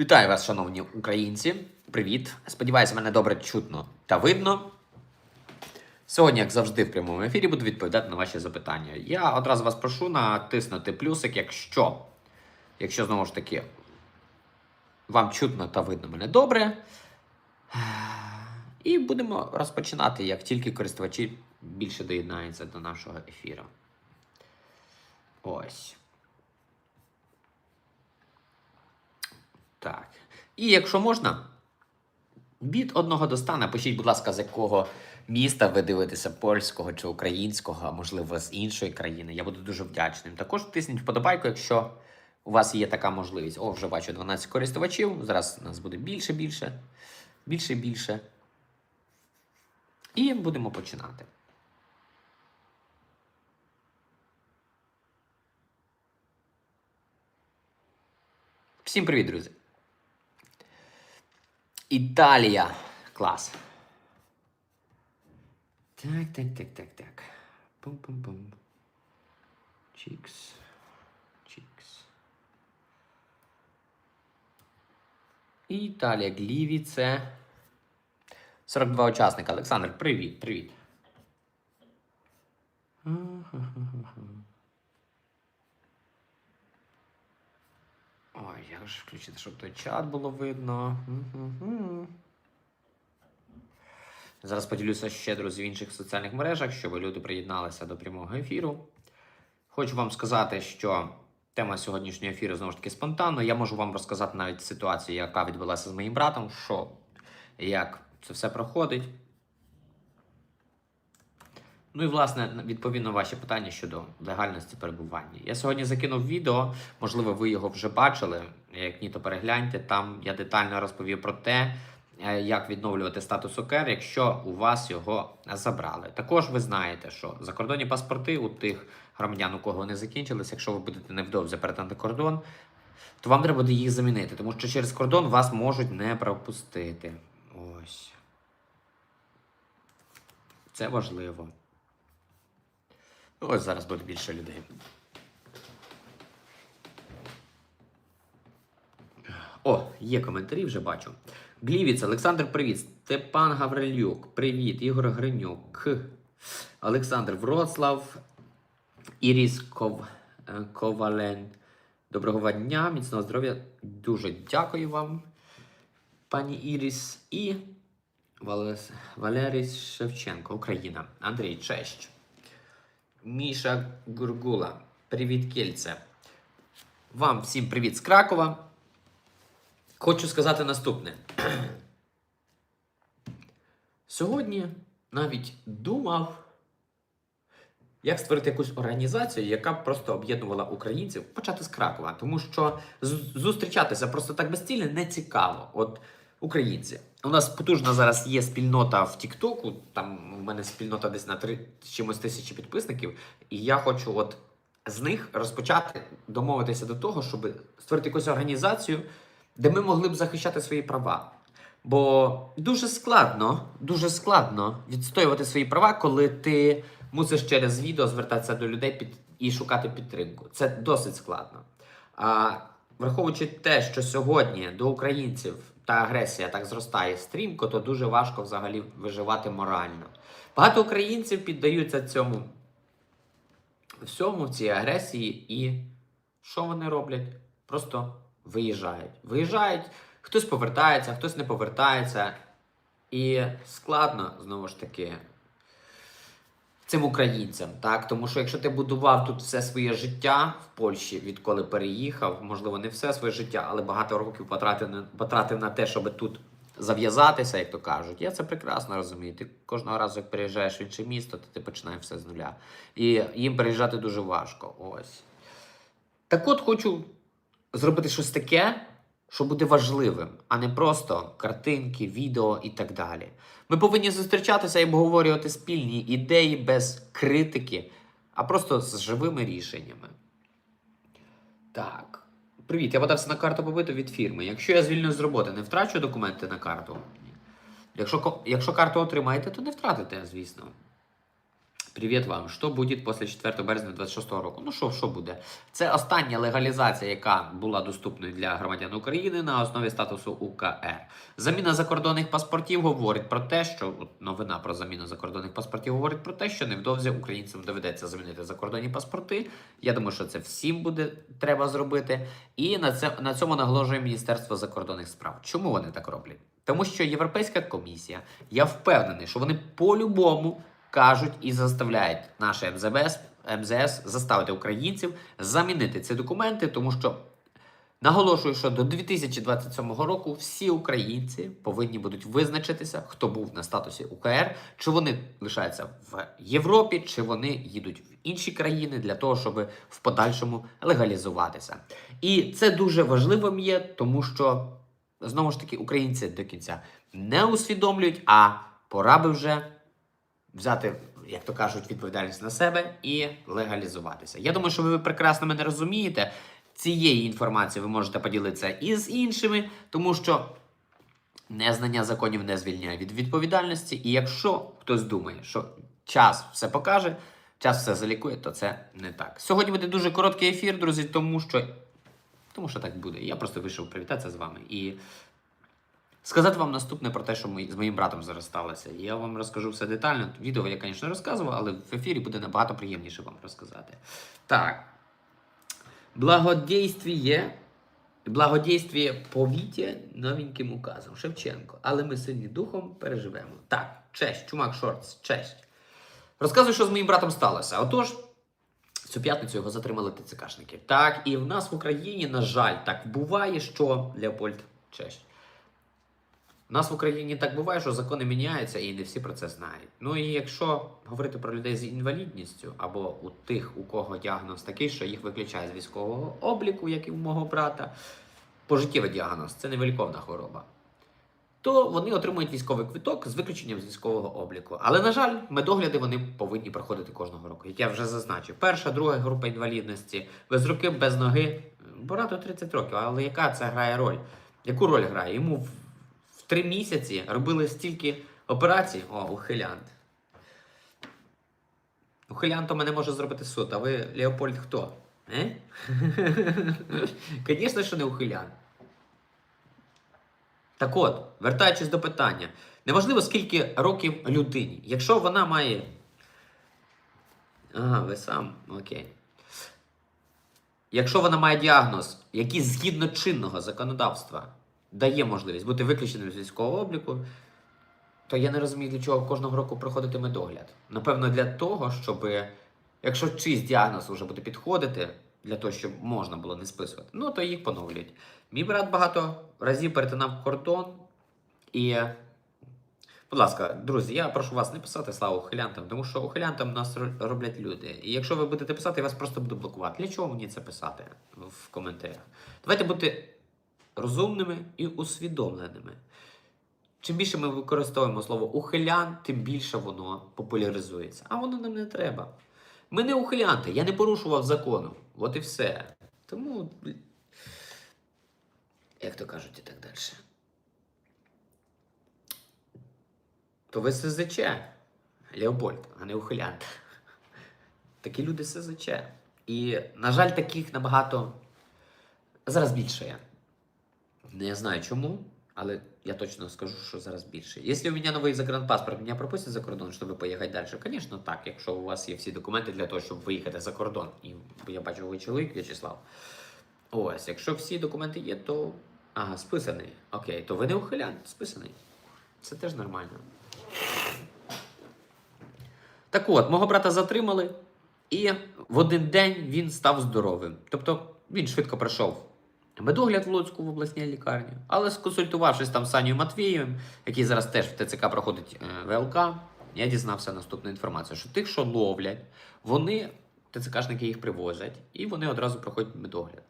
Вітаю вас, шановні українці. Привіт. Сподіваюся, мене добре чутно та видно. Сьогодні, як завжди, в прямому ефірі буду відповідати на ваші запитання. Я одразу вас прошу натиснути плюсик, якщо, якщо знову ж таки, вам чутно та видно мене добре. І будемо розпочинати, як тільки користувачі більше доєднаються до нашого ефіру. Ось. Так. І якщо можна, від одного до ста напишіть, будь ласка, з якого міста ви дивитеся польського чи українського, а можливо з іншої країни. Я буду дуже вдячним. Також тисніть вподобайку, якщо у вас є така можливість. О, вже бачу 12 користувачів. Зараз нас буде більше, більше, більше, більше. І будемо починати. Всім привіт, друзі! Італія. Клас. Так, так, так, так, так. Пум-пум-пум. Чікс. Чікс. Італія, Глівіце. 42 учасника. Олександр, привіт, привіт. Же включити, щоб той чат було видно. Зараз поділюся ще, друзі, в інших соціальних мережах, щоб люди приєдналися до прямого ефіру. Хочу вам сказати, що тема сьогоднішнього ефіру знову ж таки спонтанно. Я можу вам розказати навіть ситуацію, яка відбулася з моїм братом, що як це все проходить. Ну і власне відповідно ваші питання щодо легальності перебування. Я сьогодні закинув відео, можливо, ви його вже бачили. Як ні, то перегляньте. Там я детально розповів про те, е, як відновлювати статус ОКР, якщо у вас його забрали. Також ви знаєте, що закордонні паспорти у тих громадян, у кого вони закінчились, якщо ви будете невдовзі перетинати кордон, то вам треба буде їх замінити, тому що через кордон вас можуть не пропустити. Ось. Це важливо. Ось зараз буде більше людей. О, є коментарі, вже бачу. Глівіц, Олександр, привіт. Степан Гаврилюк, привіт. Ігор Гринюк. Олександр Вроцлав. Іріс Ков... е, Ковален. Доброго дня, міцного здоров'я. Дуже дякую вам, пані Іріс. І. Валерій Шевченко, Україна. Андрій, честь. Міша Гургула. Привіт, Кільце. Вам всім привіт з Кракова. Хочу сказати наступне. Сьогодні навіть думав, як створити якусь організацію, яка б просто об'єднувала українців, почати з Кракова. Тому що зустрічатися просто так безцільно не цікаво. От українці. У нас потужна зараз є спільнота в Тіктоку. Там в мене спільнота десь на три чимось тисячі підписників. І я хочу от з них розпочати домовитися до того, щоб створити якусь організацію, де ми могли б захищати свої права. Бо дуже складно, дуже складно відстоювати свої права, коли ти мусиш через відео звертатися до людей під і шукати підтримку. Це досить складно. А враховуючи те, що сьогодні до українців та агресія так зростає стрімко, то дуже важко взагалі виживати морально. Багато українців піддаються цьому всьому цій агресії, і що вони роблять? Просто виїжджають. Виїжджають, хтось повертається, хтось не повертається. І складно знову ж таки цим українцям, так? Тому що якщо ти будував тут все своє життя в Польщі, відколи переїхав, можливо, не все своє життя, але багато років потратив на, те, щоб тут зав'язатися, як то кажуть. Я це прекрасно розумію. Ти кожного разу, як переїжджаєш в інше місто, то ти починаєш все з нуля. І їм переїжджати дуже важко. Ось. Так от хочу зробити щось таке, що буде важливим, а не просто картинки, відео і так далі. Ми повинні зустрічатися і обговорювати спільні ідеї без критики, а просто з живими рішеннями. Так. Привіт, я подався на карту побиту від фірми. Якщо я звільнюсь з роботи, не втрачу документи на карту? Якщо, якщо карту отримаєте, то не втратите, звісно. Привіт вам. Що буде після 4 березня 26 року? Ну що, що буде? Це остання легалізація, яка була доступною для громадян України на основі статусу УКР. Заміна закордонних паспортів говорить про те, що от новина про заміну закордонних паспортів говорить про те, що невдовзі українцям доведеться замінити закордонні паспорти. Я думаю, що це всім буде треба зробити. І на це на цьому наголошує Міністерство закордонних справ. Чому вони так роблять? Тому що Європейська комісія, я впевнений, що вони по-любому кажуть і заставляють наше МЗС, МЗС заставити українців замінити ці документи, тому що наголошую, що до 2027 року всі українці повинні будуть визначитися, хто був на статусі УКР, чи вони лишаються в Європі, чи вони їдуть в інші країни для того, щоб в подальшому легалізуватися. І це дуже важливим є, тому що знову ж таки українці до кінця не усвідомлюють, а пора би вже взяти, як то кажуть, відповідальність на себе і легалізуватися. Я думаю, що ви прекрасно мене розумієте. Цієї інформації ви можете поділитися і з іншими, тому що незнання законів не звільняє від відповідальності. І якщо хтось думає, що час все покаже, час все залікує, то це не так. Сьогодні буде дуже короткий ефір, друзі, тому що, тому що так буде. Я просто вийшов привітатися з вами і сказати вам наступне про те, що ми, з моїм братом зараз сталося. Я вам розкажу все детально. Відео я, звісно, розказував, але в ефірі буде набагато приємніше вам розказати. Так. Благодействие. Благодействие повіття новеньким указом. Шевченко. Але ми сильні духом переживемо. Так, честь, чумак Шортс, честь. Розказую, що з моїм братом сталося. Отож, цю п'ятницю його затримали ТЦКшники. Так, і в нас в Україні, на жаль, так буває, що Леопольд, честь. У нас в Україні так буває, що закони міняються і не всі про це знають. Ну і якщо говорити про людей з інвалідністю, або у тих, у кого діагноз такий, що їх виключають з військового обліку, як і у мого брата, пожиттєвий діагноз це невиліковна хвороба, то вони отримують військовий квиток з виключенням з військового обліку. Але, на жаль, медогляди вони повинні проходити кожного року. Як я вже зазначив, перша, друга група інвалідності, без руки, без ноги, багато 30 років. Але яка це грає роль? Яку роль грає? Йому три місяці робили стільки операцій. О, ухилянт. Ухилянт то мене може зробити суд, а ви Леопольд хто? Е? Звісно, що не ухилянт. Так от, вертаючись до питання, неважливо, скільки років людині. Якщо вона має. Ага, ви сам, окей. Якщо вона має діагноз, який згідно чинного законодавства дає можливість бути виключеним з військового обліку, то я не розумію, для чого кожного року проходити медогляд. Напевно, для того, щоб, якщо чийсь діагноз вже буде підходити, для того, щоб можна було не списувати, ну то їх поновлюють. Мій брат багато разів перетинав кордон і. Будь ласка, друзі, я прошу вас не писати славу ухилянтам, тому що ухилянтам нас роблять люди. І якщо ви будете писати, я вас просто буду блокувати. Для чого мені це писати в коментарях? Давайте бути розумними і усвідомленими. Чим більше ми використовуємо слово ухилян, тим більше воно популяризується. А воно нам не треба. Ми не ухилянти, я не порушував закону. От і все. Тому, як то кажуть, і так далі. То ви СЗЧ, Леопольд, а не ухилянт. Такі люди СЗЧ. І, на жаль, таких набагато зараз більше. Не знаю чому, але я точно скажу, що зараз більше. Якщо у мене новий загранпаспорт, мене пропустять за кордон, щоб поїхати далі? Звісно, так, якщо у вас є всі документи для того, щоб виїхати за кордон. І я бачу, ви чоловік В'ячеслав. Ось, якщо всі документи є, то. Ага, списаний. Окей, то ви не ухилянт, списаний. Це теж нормально. Так от, мого брата затримали, і в один день він став здоровим. Тобто він швидко пройшов медогляд в Луцьку в обласній лікарні, але сконсультувавшись там з Санєю Матвієм, який зараз теж в ТЦК проходить е, ВЛК, я дізнався наступну інформацію, що тих, що ловлять, вони, ТЦКшники їх привозять, і вони одразу проходять медогляд.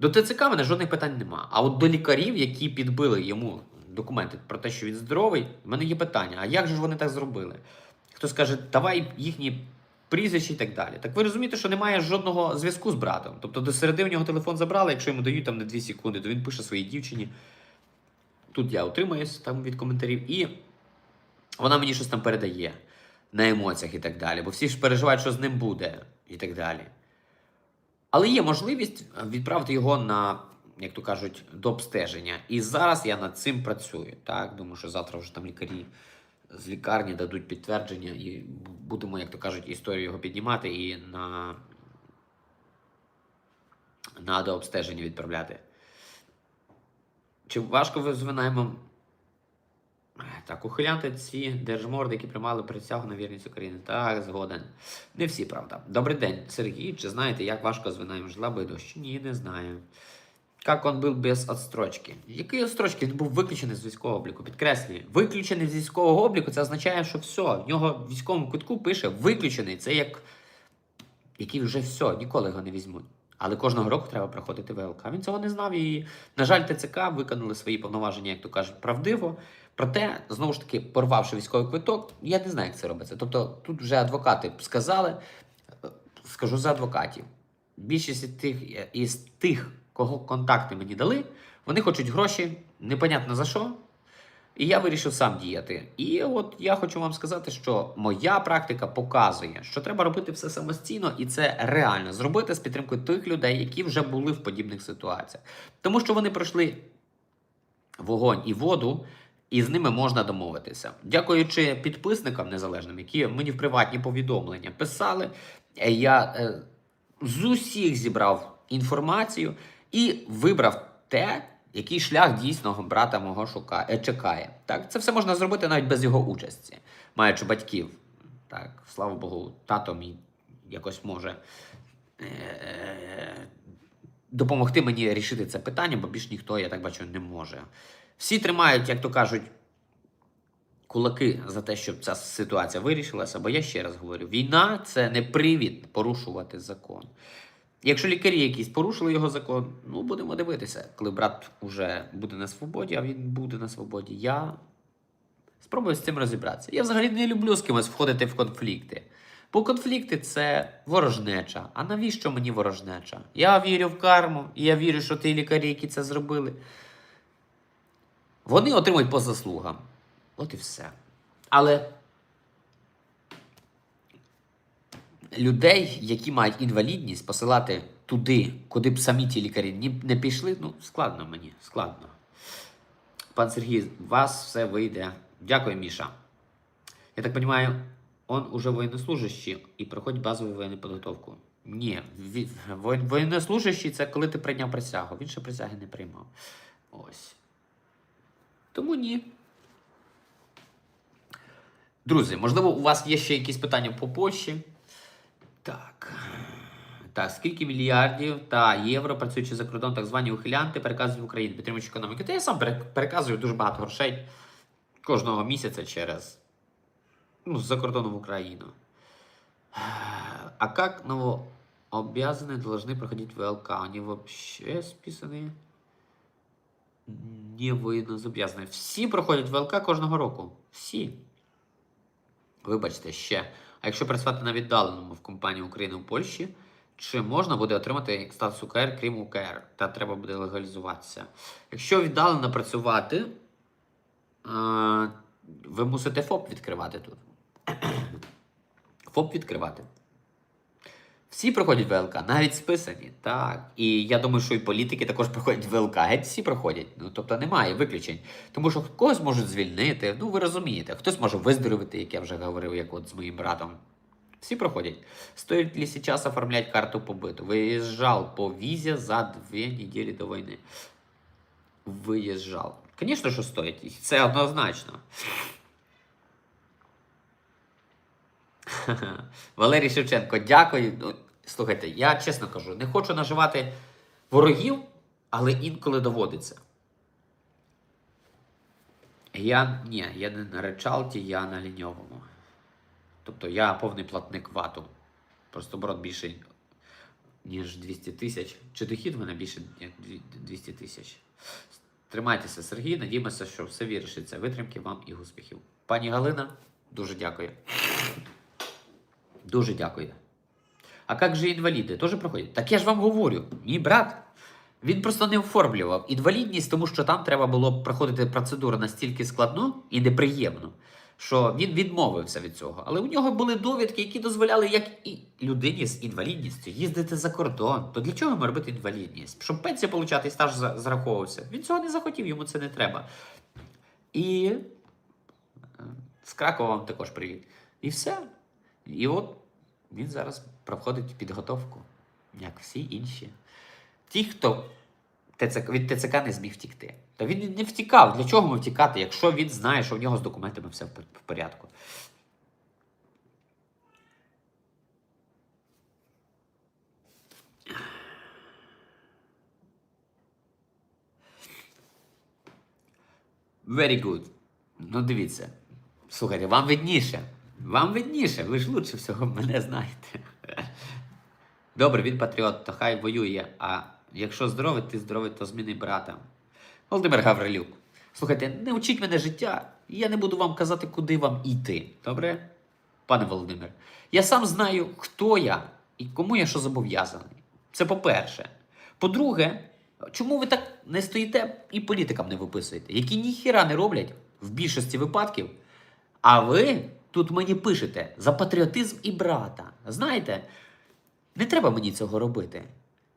До ТЦК в мене жодних питань нема. А от до лікарів, які підбили йому документи про те, що він здоровий, в мене є питання: а як же ж вони так зробили? Хтось каже, давай їхні прізвища і так далі. Так ви розумієте, що немає жодного зв'язку з братом. Тобто до середи в нього телефон забрали, якщо йому дають там на 2 секунди, то він пише своїй дівчині. Тут я утримуюсь там від коментарів, і вона мені щось там передає. на емоціях і так далі, бо всі ж переживають, що з ним буде, і так далі. Але є можливість відправити його на, як то кажуть, до обстеження. І зараз я над цим працюю. Так, думаю, що завтра вже там лікарі з лікарні дадуть підтвердження, і будемо, як то кажуть, історію його піднімати і на, на дообстеження відправляти. Чи важко ви з винаймом? Так, ухилянти ці держморди, які приймали присягу на вірність України. Так, згоден. Не всі, правда. Добрий день, Сергій. Чи знаєте, як важко з винаймом житла би дощ? Ні, не знаю. Як он був без отстрочки? Який отстрочки? Він був виключений з військового обліку. Підкреслюю, виключений з військового обліку, це означає, що все. В нього в військовому кутку пише виключений. Це як який вже все, ніколи його не візьмуть. Але кожного року треба проходити ВЛК. Він цього не знав і, на жаль, ТЦК виконали свої повноваження, як то кажуть, правдиво. Проте, знову ж таки, порвавши військовий квиток, я не знаю, як це робиться. Тобто, тут вже адвокати сказали, е, скажу за адвокатів. Більшість тих, із тих, кого контакти мені дали, вони хочуть гроші, непонятно за що. І я вирішив сам діяти. І от я хочу вам сказати, що моя практика показує, що треба робити все самостійно, і це реально зробити з підтримкою тих людей, які вже були в подібних ситуаціях. Тому що вони пройшли вогонь і воду, і з ними можна домовитися. Дякуючи підписникам незалежним, які мені в приватні повідомлення писали, я е, з усіх зібрав інформацію і вибрав те, який шлях дійсного брата мого шукає, е, чекає. Так, це все можна зробити навіть без його участі, маючи батьків. Так, слава Богу, тато мій якось може е- допомогти мені рішити це питання, бо більш ніхто, я так бачу, не може. Всі тримають, як то кажуть, кулаки за те, щоб ця ситуація вирішилася, бо я ще раз говорю: війна це не привід порушувати закон. Якщо лікарі якісь порушили його закон, ну будемо дивитися, коли брат уже буде на свободі, а він буде на свободі. Я спробую з цим розібратися. Я взагалі не люблю з кимось входити в конфлікти. Бо конфлікти це ворожнеча. А навіщо мені ворожнеча? Я вірю в карму, і я вірю, що ті лікарі, які це зробили, вони отримують по заслугам. От і все. Але людей, які мають інвалідність, посилати туди, куди б самі ті лікарі не пішли, ну, складно мені, складно. Пан Сергій, у вас все вийде. Дякую, Міша. Я так розумію, он уже воєннослужащий і проходить базову воєнну підготовку. Ні, воєннослужащий це коли ти прийняв присягу. Він ще присяги не приймав. Ось. Тому ні. Друзі, можливо, у вас є ще якісь питання по Польщі? Так. Так, скільки мільярдів та євро, працюючи за кордоном, так звані ухилянти, переказують в Україну, підтримуючи економіку? Та я сам пере- переказую дуже багато грошей кожного місяця через ну, за кордоном в Україну. А как новообязанные должны проходить ВЛК? Они вообще списаны не воєннозобов'язані. Всі проходять ВЛК кожного року. Всі. Вибачте, ще. Якщо працювати на віддаленому в компанії України у Польщі, чи можна буде отримати статус УКР, крім УКР? Та треба буде легалізуватися. Якщо віддалено працювати, е, ви мусите ФОП відкривати тут. ФОП відкривати. Всі проходять ВЛК, навіть списані. Так. І я думаю, що і політики також проходять ВЛК. Геть всі проходять. Ну, тобто немає виключень. Тому що когось можуть звільнити, ну ви розумієте, хтось може виздоровити, як я вже говорив, як от з моїм братом. Всі проходять. Стоит ли сейчас оформлять карту побыту? Выезжал по визе за две недели до войны. Виїжджав. Звісно, що стоїть. І Це однозначно. Валерій Шевченко, дякую. Слухайте, я чесно кажу, не хочу наживати ворогів, але інколи доводиться. Я ні, я не на речалті, я на ліньовому. Тобто я повний платник вату. Просто оборот більший, ніж 200 тисяч. Чи дохід в мене більше, ніж 200 тисяч. Тримайтеся, Сергій. Надіємося, що все вирішиться. Витримки вам і успіхів. Пані Галина, дуже дякую. Дуже дякую. А як же інваліди? Теж проходять? Так я ж вам говорю, мій брат. Він просто не оформлював інвалідність, тому що там треба було проходити процедуру настільки складну і неприємну, що він відмовився від цього. Але у нього були довідки, які дозволяли як і людині з інвалідністю їздити за кордон. То для чого йому робити інвалідність? Щоб пенсію получати і стаж зараховувався. Він цього не захотів, йому це не треба. І е, з Кракова вам також привіт. І все. І от він зараз проходить підготовку, як всі інші. Ті, хто від ТЦК не зміг втікти. Та він не втікав. Для чого йому втікати, якщо він знає, що в нього з документами все в порядку. Very good. Ну, дивіться. Слухайте, вам видніше. Вам видніше, ви ж лучше всього мене знаєте. Добре, він патріот, то хай воює. А якщо здоровий, ти здоровий, то зміни брата. Володимир Гаврилюк. Слухайте, не вчіть мене життя, я не буду вам казати, куди вам йти. Добре? Пане Володимир, я сам знаю, хто я і кому я що зобов'язаний. Це по-перше. По-друге, чому ви так не стоїте і політикам не виписуєте, які ніхіра не роблять в більшості випадків, а ви тут мені пишете за патріотизм і брата. Знаєте, не треба мені цього робити.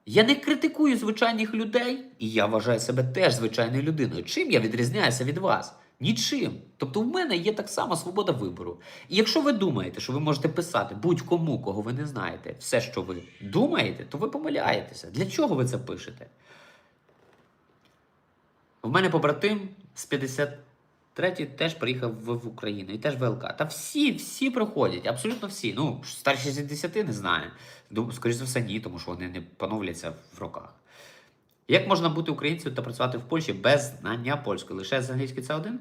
Я не критикую звичайних людей, і я вважаю себе теж звичайною людиною. Чим я відрізняюся від вас? Нічим. Тобто в мене є так само свобода вибору. І якщо ви думаєте, що ви можете писати будь-кому, кого ви не знаєте, все, що ви думаєте, то ви помиляєтеся. Для чого ви це пишете? В мене побратим з 53-ї теж приїхав в, Україну і теж ВЛК. Та всі, всі проходять, абсолютно всі. Ну, старші 60 не знаю. Думаю, скоріш за все, ні, тому що вони не поновляться в роках. Як можна бути українцем та працювати в Польщі без знання польської? Лише з англійської це один?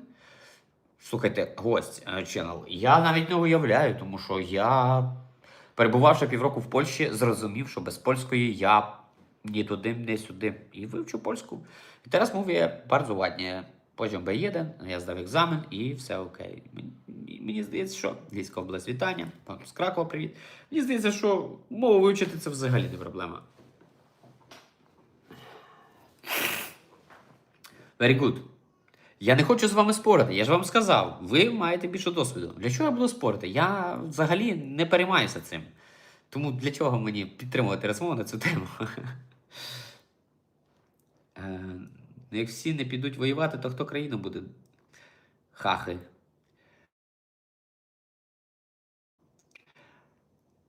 Слухайте, гость е, channel, я навіть не уявляю, тому що я, перебувавши півроку в Польщі, зрозумів, що без польської я ні туди, ні сюди. І вивчу польську. І teraz mówię bardzo ładnie. Poziom B1, я здав екзамен і все окей. Мені, здається, що Львівська область вітання, пан з Кракова привіт. Мені здається, що мову вивчити це взагалі не проблема. Very good. Я не хочу з вами спорити. Я ж вам сказав, ви маєте більше досвіду. Для чого я буду спорити? Я взагалі не переймаюся цим. Тому для чого мені підтримувати розмову на цю тему? Е, Як всі не підуть воювати, то хто країну буде? Хахи.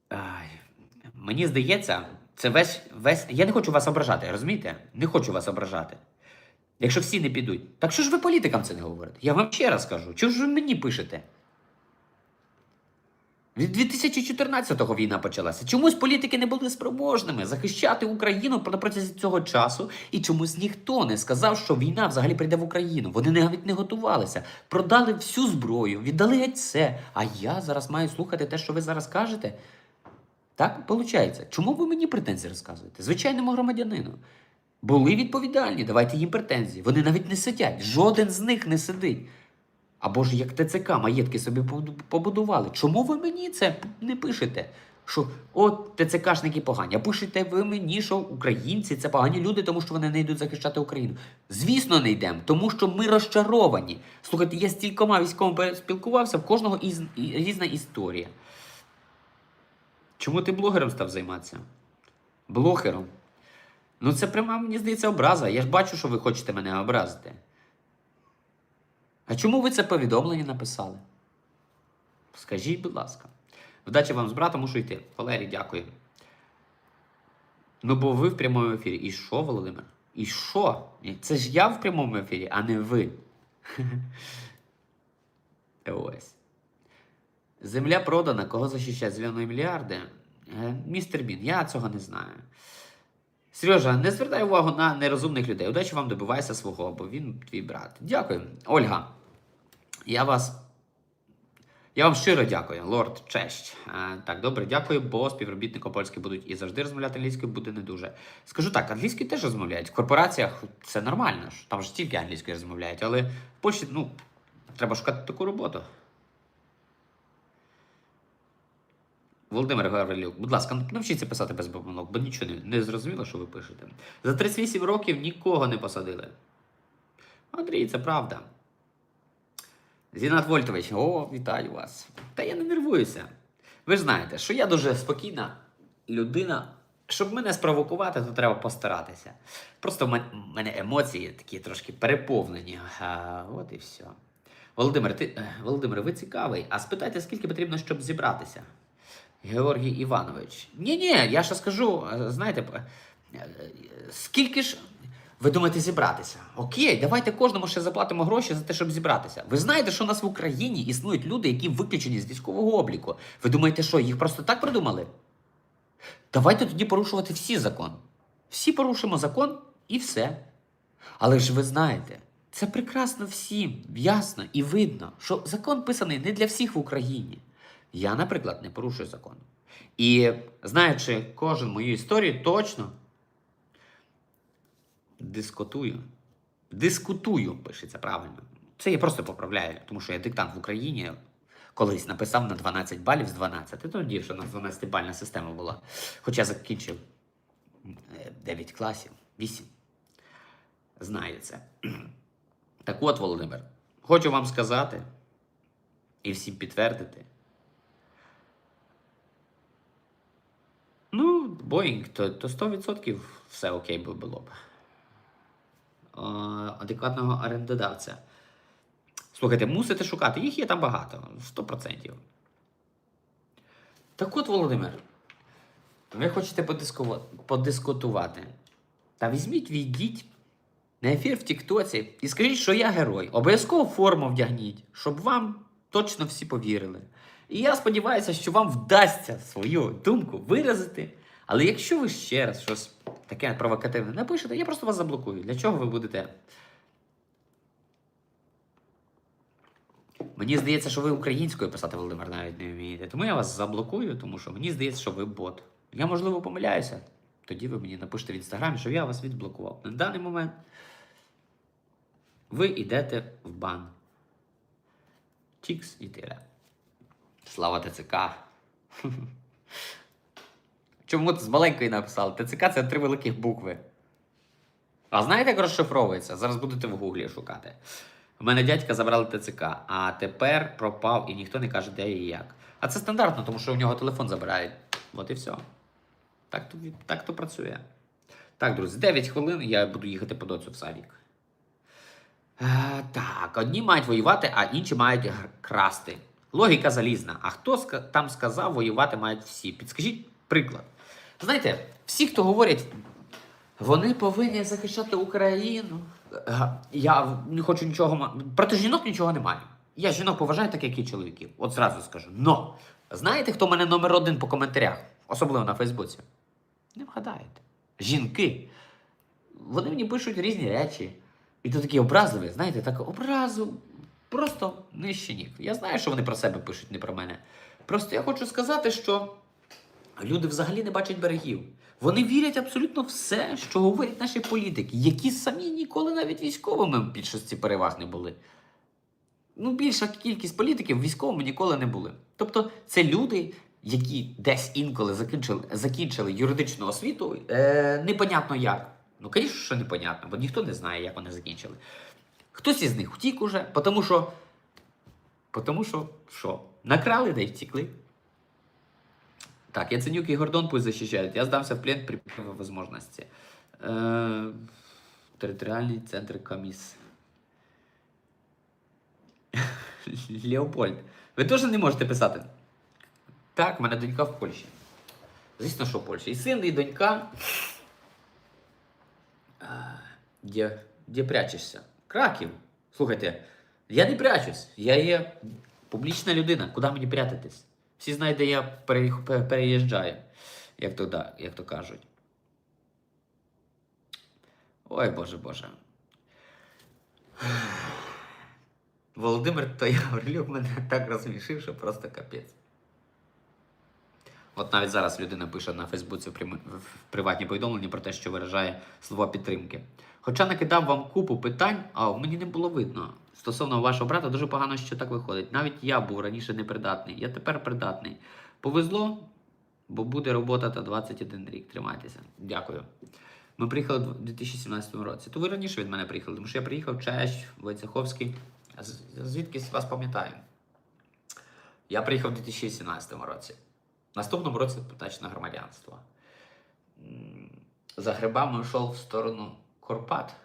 Ай, мені здається, це весь, весь. Я не хочу вас ображати, розумієте? Не хочу вас ображати. Якщо всі не підуть. Так що ж ви політикам це не говорите? Я вам ще раз кажу. Чого ж ви мені пишете? Від 2014-го війна почалася. Чомусь політики не були спроможними захищати Україну протязі цього часу, і чомусь ніхто не сказав, що війна взагалі прийде в Україну. Вони навіть не готувалися, продали всю зброю, віддали геть все. А я зараз маю слухати те, що ви зараз кажете. Так виходить. Чому ви мені претензії розказуєте? Звичайному громадянину. Були відповідальні, давайте їм претензії. Вони навіть не сидять. Жоден з них не сидить. Або ж як ТЦК маєтки собі побудували. Чому ви мені це не пишете? Що от ТЦКшники погані, а пишете ви мені, що українці це погані люди, тому що вони не йдуть захищати Україну. Звісно, не йдемо, тому що ми розчаровані. Слухайте, я з кількома військовими спілкувався, в кожного із, різна історія. Чому ти блогером став займатися? Блогером? Ну, це пряма, мені здається, образа. Я ж бачу, що ви хочете мене образити. А чому ви це повідомлення написали? Скажіть, будь ласка. Вдачі вам з братом мушу йти. Валерій, дякую. Ну, бо ви в прямому ефірі. І що, Володимир? І що? Це ж я в прямому ефірі, а не ви. Ось. Земля продана, кого захищають зелені мільярди? Е, Містер Бін, я цього не знаю. Сережа, не звертай увагу на нерозумних людей. Удачі вам добивайся свого, бо він твій брат. Дякую. Ольга, я вас. Я вам щиро дякую, лорд, честь. Е, так, добре, дякую, бо співробітники польські будуть і завжди розмовляти англійською, буде не дуже. Скажу так, англійською теж розмовляють. В корпораціях це нормально, там ж тільки англійською розмовляють, але в Польщі, ну, треба шукати таку роботу. Володимир Гаврилюк, будь ласка, навчіться писати без помилок, бо нічого не, не зрозуміло, що ви пишете. За 38 років нікого не посадили. Андрій, це правда. Зінат Вольтович, о, вітаю вас. Та я не нервуюся. Ви ж знаєте, що я дуже спокійна людина. Щоб мене спровокувати, то треба постаратися. Просто в мене емоції такі трошки переповнені. А, от і все. Володимир, ти, Володимир, ви цікавий. А спитайте, скільки потрібно, щоб зібратися? Георгій Іванович. Ні, ні, я ще скажу, е, знаєте, е, е, скільки ж. Ви думаєте зібратися? Окей, давайте кожному ще заплатимо гроші за те, щоб зібратися. Ви знаєте, що у нас в Україні існують люди, які виключені з військового обліку. Ви думаєте, що їх просто так придумали? Давайте тоді порушувати всі закон. Всі порушимо закон і все. Але ж ви знаєте, це прекрасно всім, ясно і видно, що закон писаний не для всіх в Україні. Я, наприклад, не порушую закон. І знаючи кожен мою історію, точно дискутую. Дискутую, пишеться правильно. Це я просто поправляю, тому що я диктант в Україні колись написав на 12 балів з 12. Тоді вже у нас 12-бальна система була. Хоча закінчив е, 9 класів, 8. Знаю це. Так от, Володимир, хочу вам сказати і всім підтвердити. Ну, Боїнг, то, то 100% все окей було б. Е, адекватного орендодавця. Слухайте, мусите шукати, їх є там багато, 100%. Так от, Володимир, ви хочете подискутувати. Та візьміть, війдіть на ефір в Тіктоці і скажіть, що я герой. Обов'язково форму вдягніть, щоб вам точно всі повірили. І я сподіваюся, що вам вдасться свою думку виразити. Але якщо ви ще раз щось таке провокативне напишете, я просто вас заблокую. Для чого ви будете? Мені здається, що ви українською писати Володимир навіть не вмієте. Тому я вас заблокую, тому що мені здається, що ви бот. Я, можливо, помиляюся. Тоді ви мені напишете в інстаграмі, що я вас відблокував. На даний момент ви йдете в бан. Чікс і тире. Слава ТЦК. Чому ти з маленької написали? ТЦК це три великих букви. А знаєте, як розшифровується? Зараз будете в гуглі шукати. У мене дядька забрали ТЦК, а тепер пропав і ніхто не каже, де і як. А це стандартно, тому що у нього телефон забирають. От і все. Так то, так то працює. Так, друзі, 9 хвилин я буду їхати по доцю в садик. Е, так, одні мають воювати, а інші мають красти. Логіка залізна. А хто там сказав, воювати мають всі? Підскажіть приклад. Знаєте, всі, хто говорять, вони повинні захищати Україну. Я не хочу нічого. Проти жінок нічого не маю. Я жінок поважаю так, як і чоловіків. От зразу скажу. Но знаєте, хто мене номер один по коментарях, особливо на Фейсбуці? Не вгадаєте. Жінки. Вони мені пишуть різні речі. І то такі образливі, знаєте, так образу. Просто нижче ніг. Я знаю, що вони про себе пишуть, не про мене. Просто я хочу сказати, що люди взагалі не бачать берегів. Вони вірять абсолютно все, що говорять наші політики, які самі ніколи навіть військовими в більшості переваг не були. Ну, більша кількість політиків військовими ніколи не були. Тобто, це люди, які десь інколи закінчили, закінчили юридичну освіту, е, непонятно як. Ну, звісно, що непонятно, бо ніхто не знає, як вони закінчили. Хтось із них втік уже, тому що. Тому що що? Накрали да й втікли. Так, Яценюк и Гордон пусть защищают. Я сдамся в плен при первой возможности. Э, центр комис. Леопольд. Ви теж не можете писати? Так, в мене донька в Польщі. Звісно, що в Польщі. І син, і донька. Де, де прячешся? Краків. Слухайте, я не прячусь. Я є публічна людина. Куди мені прятатись? Всі знають, де я переїжджаю, як то, да, як то кажуть. Ой, Боже Боже. Володимир Тоягорлюк мене так розмішив, що просто капець. От навіть зараз людина пише на Фейсбуці в приватні повідомлення про те, що виражає слова підтримки. Хоча накидав вам купу питань, а мені не було видно. Стосовно вашого брата, дуже погано, що так виходить. Навіть я був раніше непридатний, я тепер придатний. Повезло, бо буде робота та 21 рік. Тримайтеся. Дякую. Ми приїхали в 2017 році. То ви раніше від мене приїхали, тому що я приїхав Чещ, Войцеховський, А з- Звідки вас пам'ятаю? Я приїхав у 2017 році. Наступному році точно громадянство. За грибами йшов в сторону Карпат.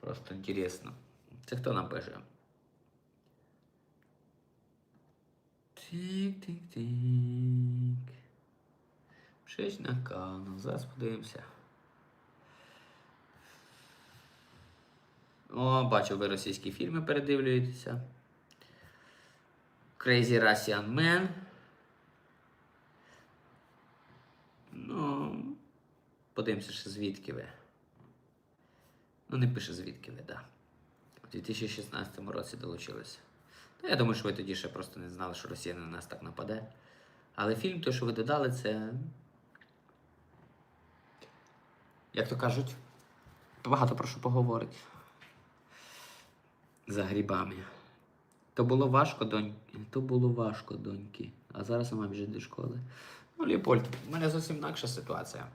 Просто інтересно. Це хто нам пише? Тик-тик-тик. Шість на канал. Зараз подивимося. О, бачу, ви російські фільми передивлюєтеся. Crazy Russian Man. Ну, подивимося, ще звідки ви. Ну, не пише звідки ви. Да. У 2016 році долучилися. Ну, я думаю, що ви тоді ще просто не знали, що Росія на нас так нападе. Але фільм, той, що ви додали, це. Як то кажуть, багато про що поговорить. За грибами. То було важко, доньки. То було важко, доньки. А зараз сама біжить до школи. Ну, Ліпольд, в мене зовсім інакша ситуація.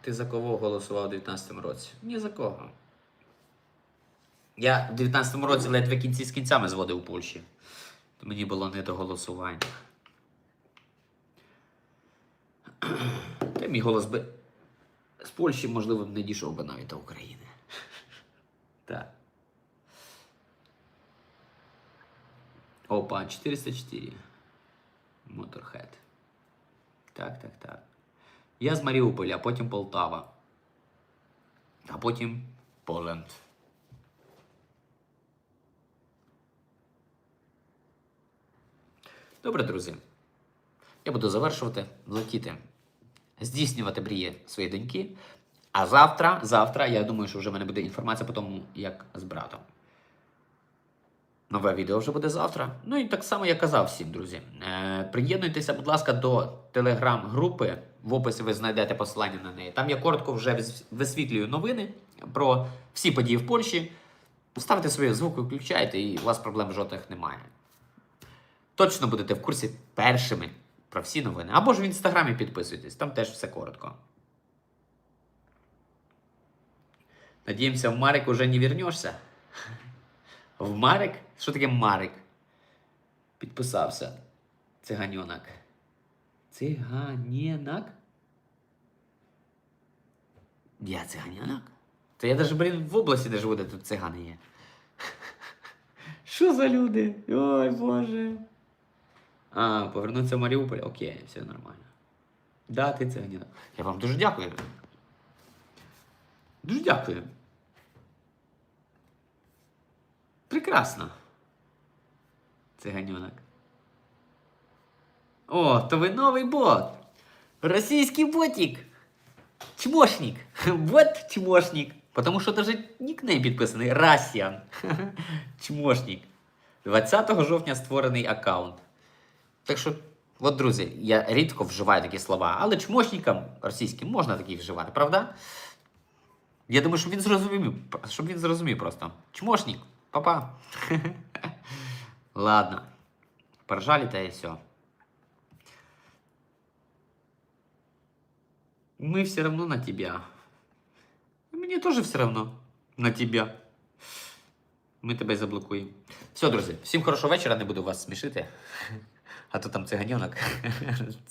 Ти за кого голосував у 19-му році? Ні за кого. Я в 19-му році ледве кінці з кінцями зводив у Польщі. Мені було не до голосування. Та мій голос би з Польщі, можливо, не дійшов би навіть до України. Так. Опа, 404. Моторхед. Так, так, так. Я з Маріуполя, а потім Полтава. А потім Поленд. Добре, друзі. Я буду завершувати, летіти, здійснювати мрії своєї доньки. А завтра, завтра, я думаю, що вже в мене буде інформація по тому, як з братом. Нове відео вже буде завтра. Ну і так само я казав всім, друзі. Е, приєднуйтеся, будь ласка, до телеграм-групи. В описі ви знайдете посилання на неї. Там я коротко вже висвітлюю новини про всі події в Польщі. Ставте свої звуки, включайте, і у вас проблем жодних немає. Точно будете в курсі першими про всі новини. Або ж в інстаграмі підписуйтесь, там теж все коротко. Надіємося, в Марик уже не вернешся. В Марик? Що таке Марик? Підписався. Циганьонок. Циганєнок? Я циганьонок? Та я даже, блін, в області де живу, де тут цигани є. Що за люди? Ой, Боже. А, повернутися в Маріуполь. Окей, все нормально. Да, ти циганьонок. Я вам дуже дякую. Дуже дякую. Прекрасно. Циганьонок. О, то ви новий бот. Російський ботик. Чмошник. Вот чмошник. Потому що даже нікнейм підписаний Расіан. Чмошник. 20 жовтня створений аккаунт. Так що, от, друзі, я рідко вживаю такі слова, але чмошникам російським можна такі вживати, правда? Я думаю, щоб він зрозумів, щоб він зрозумів просто. Чмошник, папа. Ладно. Поржали то и все. Мы все равно на тебя. Мне тоже все равно на тебя. Ми тебе заблокуємо. Все, друзі, всім хорошого вечора, не буду вас смішити. А то там циганьонок.